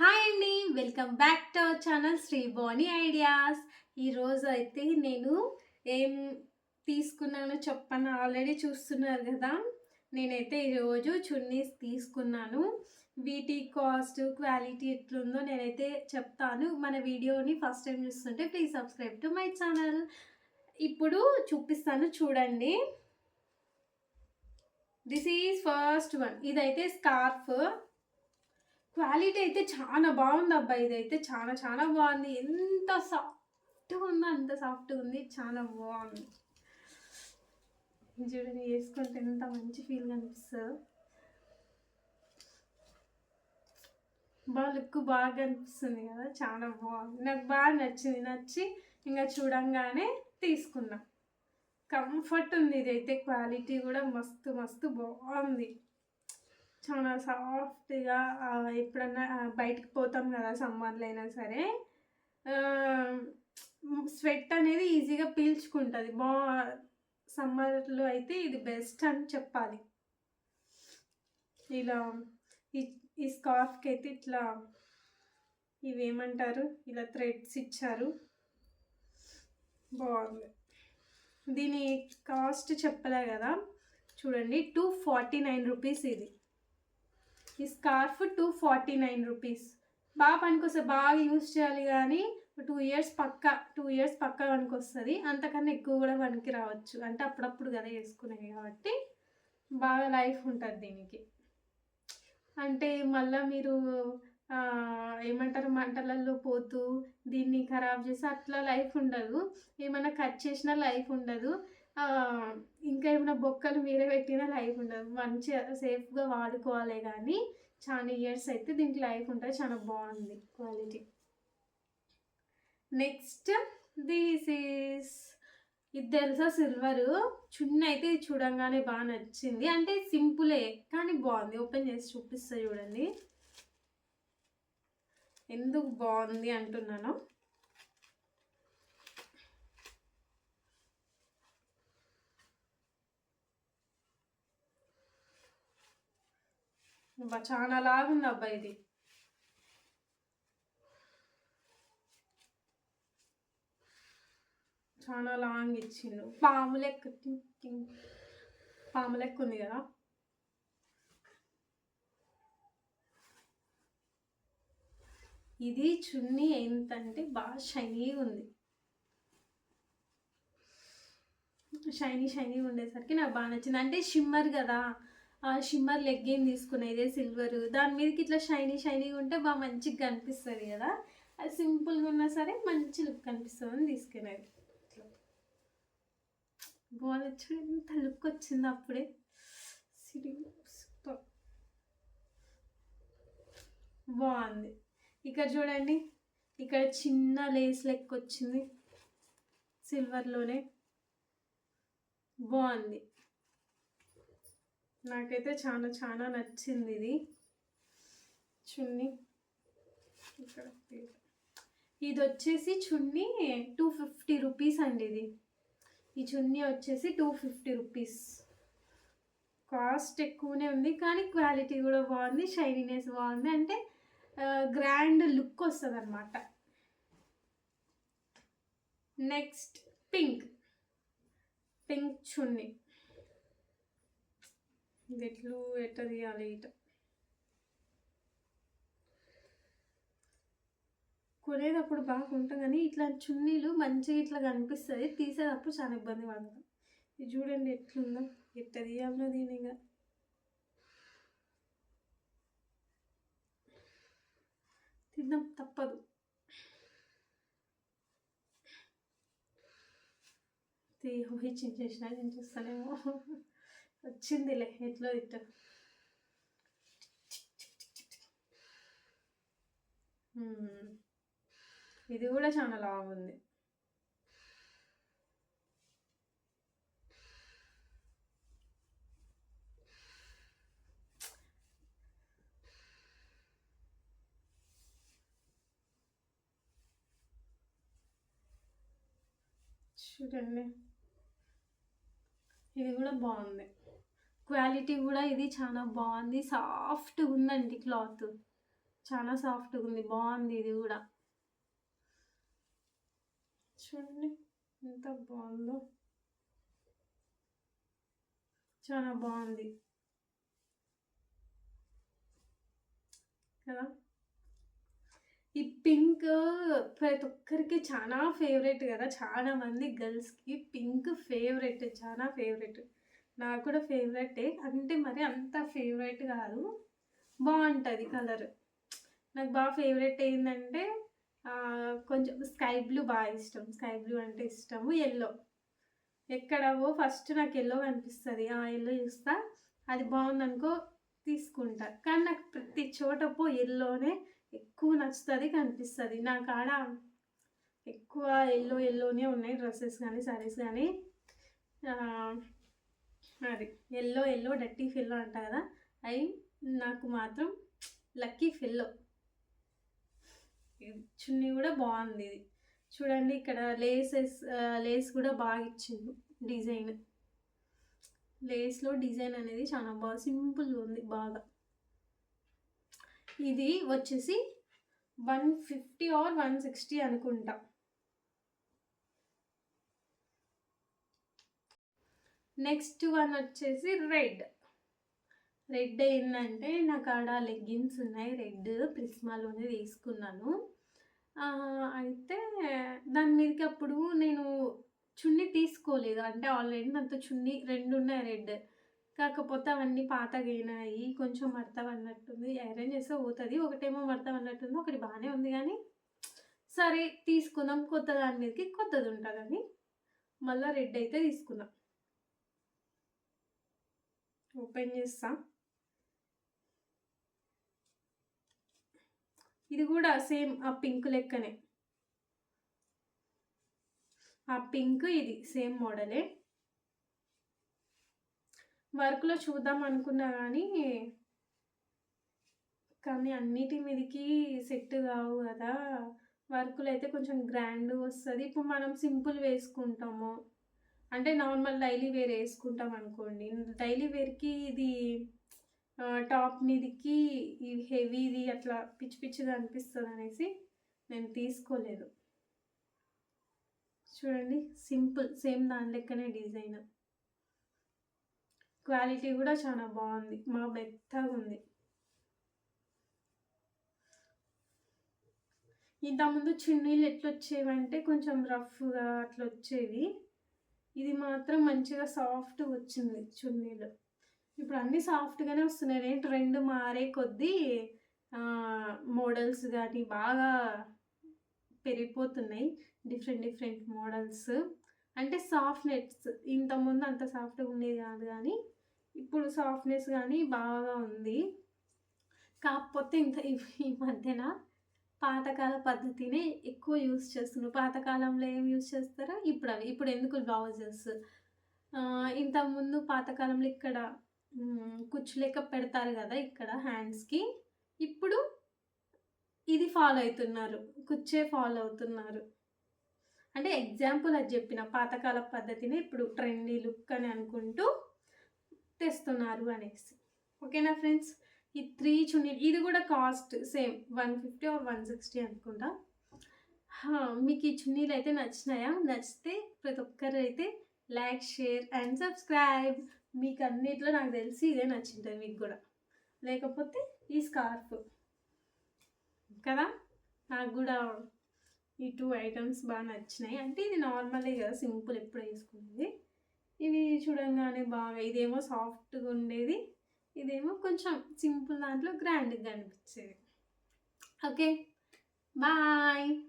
Hi అండి. Welcome back to our channel Sri Boni ideas. ఈరోజు అయితే నేను ఏం తీసుకున్నానో చెప్పను. ఆల్రెడీ చూస్తున్నారు కదా. నేనైతే ఈరోజు చున్నీస్ తీసుకున్నాను. వీటి కాస్ట్ క్వాలిటీ ఎట్లుందో నేనైతే చెప్తాను. మన వీడియోని ఫస్ట్ టైం చూస్తుంటే please subscribe to my channel. ఇప్పుడు చూపిస్తాను చూడండి. This is first one. ఇదైతే స్కార్ఫ్. క్వాలిటీ అయితే చాలా బాగుంది అబ్బాయి ఇదైతే. చాలా చాలా బాగుంది. ఎంత సాఫ్ట్గా ఉందో అంత సాఫ్ట్గా ఉంది. చాలా బాగుంది. చూడండి వేసుకుంటే ఎంత మంచి ఫీల్ అనిపిస్తుంది బాగా లుక్ బాగా అనిపిస్తుంది కదా. చాలా బాగుంది. నాకు బాగా నచ్చింది. నచ్చి ఇంకా చూడంగానే తీసుకున్నా. కంఫర్ట్ ఉంది ఇదైతే. క్వాలిటీ కూడా మస్తు మస్తు బాగుంది. చాలా సాఫ్ట్గా ఎప్పుడన్నా బయటకు బయటికి పోతాం కదా సమ్మర్లో అయినా సరే స్వెట్ అనేది ఈజీగా పీల్చుకుంటుంది. బా సమ్మర్లో అయితే ఇది బెస్ట్ అని చెప్పాలి. ఇలా ఈ ఈ స్కార్ఫ్కి అయితే ఇట్లా ఇవేమంటారు? ఇలా థ్రెడ్స్ ఇచ్చారు. బాగుంది. దీని కాస్ట్ చెప్పలే కదా. చూడండి టూ ఫార్టీ నైన్ రూపీస్ ఇది. ఈ scarf two forty nine rupees బాగా పనికొస్తే బాగా యూజ్ చేయాలి కానీ టూ ఇయర్స్ పక్క టూ ఇయర్స్ పక్క పనికొస్తుంది. అంతకన్నా ఎక్కువ కూడా పనికి రావచ్చు. అంటే అప్పుడప్పుడు కదా వేసుకునేవి కాబట్టి బాగా లైఫ్ ఉంటుంది దీనికి. అంటే మళ్ళీ మీరు ఏమంటారు మంటలలో పోతూ దీన్ని ఖరాబ్ చేసి అట్లా లైఫ్ ఉండదు. ఏమైనా కట్ చేసినా లైఫ్ ఉండదు. ఇంకా ఏమైనా బొక్కలు మీరే పెట్టినా లైఫ్ ఉండదు. మంచిగా సేఫ్గా వాడుకోవాలి కానీ చాలా ఇయర్స్ అయితే దీనికి లైఫ్ ఉంటుంది. చాలా బాగుంది క్వాలిటీ నెక్స్ట్ దిస్ ఈస్ ఇది తెలుసా సిల్వరు చున్న అయితే ఇది చూడంగానే బాగా నచ్చింది. అంటే సింపులే కానీ బాగుంది. ఓపెన్ చేసి చూపిస్తా చూడండి. ఎందుకు బాగుంది అంటున్నాను. అబ్బా, చాలా లాగుంది అబ్బా ఇది. చాలా లాంగ్ ఇచ్చిండు. పాము లెక్క. పాము లెక్క ఉంది కదా. ఇది చున్నీ ఏంటంటే బాగా షైనీగా ఉంది. షైనీ షైనీ ఉండేసరికి నాకు బాగా నచ్చింది. అంటే షిమ్మర్ కదా. షిమ్మర్ లెగ్గిన్ తీసుకున్నా ఇదే సిల్వర్ దాని మీదకి ఇట్లా షైనీ షైనీగా ఉంటే బాగా మంచిగా కనిపిస్తుంది కదా? అది సింపుల్గా ఉన్నా సరే మంచి లుక్ కనిపిస్తుంది అని తీసుకునేది. ఇట్లా బాగా చూడు ఎంత లుక్ వచ్చింది అప్పుడే. సూపర్. బాగుంది. ఇక్కడ చూడండి. ఇక్కడ చిన్న లేస్ లెక్క వచ్చింది. సిల్వర్లోనే బాగుంది. నాకైతే చాలా చాలా నచ్చింది ఇది. చున్నీ. ఇక్కడ ఇది వచ్చేసి చున్నీ టూ ఫిఫ్టీ రూపీస్ అండి ఇది. ఈ చున్నీ వచ్చేసి టూ ఫిఫ్టీ రూపీస్. కాస్ట్ ఎక్కువనే ఉంది కానీ క్వాలిటీ కూడా బాగుంది షైనీనెస్ బాగుంది. అంటే గ్రాండ్ లుక్ వస్తుంది అనమాట నెక్స్ట్ పింక్. పింక్ చున్నీ. ఇది ఎట్లు ఎట్లా తీయాలి ఇట? కొనేటప్పుడు బాగుంటుంది కానీ ఇట్లా చున్నీలు మంచిగా ఇట్లా కనిపిస్తుంది. తీసేటప్పుడు చాలా ఇబ్బంది పడతాం. ఇది చూడండి ఎట్లుందో. ఎట్లా తీయాలో దీని ఇక తిందాం తప్పదు. తీయ చేసినా నేను చూస్తానేమో వచ్చిందిలే ఎట్లో ఇట్ట ఇది కూడా చాలా లాంగ్ ఉంది. చూడండి. ఇది కూడా బాగుంది. క్వాలిటీ కూడా ఇది చాలా బాగుంది. సాఫ్ట్ ఉందండి క్లాత్. చాలా సాఫ్ట్గా ఉంది. బాగుంది ఇది కూడా. చూడండి ఎంత బాగుందో. చాలా బాగుంది. కదా? ఈ పింక్ ప్రతి ఒక్కరికి చాలా ఫేవరెట్ కదా? చాలా మంది గర్ల్స్కి పింక్ ఫేవరెట్ చాలా ఫేవరెట్. నాకు కూడా ఫేవరెటే. అంటే మరి అంత ఫేవరెట్ కాదు. బాగుంటుంది కలర్. నాకు బాగా ఫేవరెట్ ఏంటంటే కొంచెం స్కై బ్లూ బాగా ఇష్టం. స్కై బ్లూ అంటే ఇష్టము ఎల్లో. ఎక్కడవో ఫస్ట్ నాకు ఎల్లో కనిపిస్తుంది. ఆ ఎల్లో చూస్తా. అది బాగుందనుకో తీసుకుంటా. కానీ నాకు ప్రతి చోట పో ఎల్లోనే ఎక్కువ నచ్చుతుంది కనిపిస్తుంది. నా కాడ ఎక్కువ ఎల్లో ఎల్లోనే ఉన్నాయి డ్రెస్సెస్ కానీ సారీస్ కానీ అది. ఎల్లో ఎల్లో డట్టి ఫిల్లో అంట కదా. అవి నాకు మాత్రం లక్కీ ఫిల్లో. చున్నీ కూడా బాగుంది ఇది. చూడండి ఇక్కడ లేసెస్ లేస్ కూడా బాగా ఇచ్చింది డిజైన్. లేస్లో డిజైన్ అనేది చాలా బాగా సింపుల్గా ఉంది బాగా. ఇది వచ్చేసి one fifty or one sixty అనుకుంటా. నెక్స్ట్ వన్ వచ్చేసి రెడ్. రెడ్ ఏంటంటే నాకు ఆడ లెగ్గిన్స్ ఉన్నాయి. రెడ్ ప్రిస్మాలోనే తీసుకున్నాను. అయితే దాని మీదకి అప్పుడు నేను చున్నీ తీసుకోలేదు. అంటే ఆల్రెడీ నాతో చున్నీ రెండు ఉన్నాయి రెడ్. కాకపోతే అవన్నీ పాతగైనాయి. కొంచెం మడతాం అన్నట్టుంది. అరేంజ్ చేస్తే పోతుంది. ఒకటేమో మడత అన్నట్టుంది. ఒకటి బాగానే ఉంది కానీ సరే తీసుకుందాం. కొత్త దాని మీదకి కొత్తది ఉంటుందని మళ్ళీ రెడ్ అయితే తీసుకున్నాం. ఓపెన్ చేస్తా ఇది కూడా సేమ్ ఆ పింక్ లెక్కనే. ఆ పింక్ ఇది సేమ్ మోడలే. వర్క్లో చూద్దాం అనుకున్నా కానీ కానీ అన్నిటి మీదకి సెట్ కావు కదా. వర్కులు అయితే కొంచెం గ్రాండ్ వస్తుంది. ఇప్పుడు మనం సింపుల్ వేసుకుంటాము. అంటే నార్మల్ డైలీ వేర్ వేసుకుంటాం అనుకోండి. డైలీ వేర్కి ఇది టాప్ మీదకి ఈ హెవీది అట్లా పిచ్చి పిచ్చిగా అనిపిస్తుంది అనేసి నేను తీసుకోలేదు. చూడండి సింపుల్ సేమ్ దాని లెక్కనే డిజైన్. క్వాలిటీ కూడా చాలా బాగుంది. మా బెత్తగా ఉంది ఇంతకుముందు చున్నీలు ఎట్లా వచ్చేవంటే కొంచెం రఫ్గా అట్లా వచ్చేవి ఇది మాత్రం మంచిగా సాఫ్ట్ వచ్చింది చున్నీలు. ఇప్పుడు అన్నీ సాఫ్ట్గానే వస్తున్నాయి. ట్రెండ్ మారే కొద్దీ మోడల్స్ కానీ బాగా పెరిగిపోతున్నాయి. Different different models. అంటే సాఫ్ట్నెస్ ఇంతకుముందు అంత సాఫ్ట్గా ఉండేది కాదు కానీ ఇప్పుడు సాఫ్ట్నెస్ కానీ బాగా ఉంది. కాకపోతే ఇంత ఈ మధ్యన పాతకాల పద్ధతినే ఎక్కువ యూస్ చేస్తున్నారు. పాతకాలంలో ఏం యూస్ చేస్తారో? ఇప్పుడు అవి. ఇప్పుడు ఎందుకు బ్లౌజెస్? ఇంతకుముందు పాతకాలంలో ఇక్కడ కుచ్చు లెక్క పెడతారు కదా ఇక్కడ హ్యాండ్స్కి ఇప్పుడు ఇది ఫాలో అవుతున్నారు. కుచ్చే ఫాలో అవుతున్నారు. అంటే ఎగ్జాంపుల్ అది చెప్పిన పాతకాల పద్ధతిని ఇప్పుడు ట్రెండీ లుక్ అని అనుకుంటూ తెస్తున్నారు అనేసి. ఓకేనా ఫ్రెండ్స్ ఈ త్రీ చున్నీ ఇది కూడా cost same one fifty or one sixty అనుకుంటా. మీకు ఈ చున్నీలు అయితే నచ్చినాయా? నచ్చితే ప్రతి ఒక్కరు అయితే లైక్ షేర్ అండ్ సబ్స్క్రైబ్. మీకు అన్నిట్లో నాకు తెలిసి ఇదే నచ్చింటుంది మీకు కూడా. లేకపోతే ఈ స్కార్ఫ్. కదా? నాకు కూడా ఈ టూ ఐటమ్స్ బాగా నచ్చినాయి. అంటే ఇది నార్మలే కదా సింపుల్ ఎప్పుడు వేసుకునేది. ఇవి చూడంగానే బాగా ఇదేమో సాఫ్ట్గా ఉండేది. ఇదేమో కొంచెం సింపుల్ దాంట్లో గ్రాండ్గా అనిపించేది. ఓకే. బాయ్.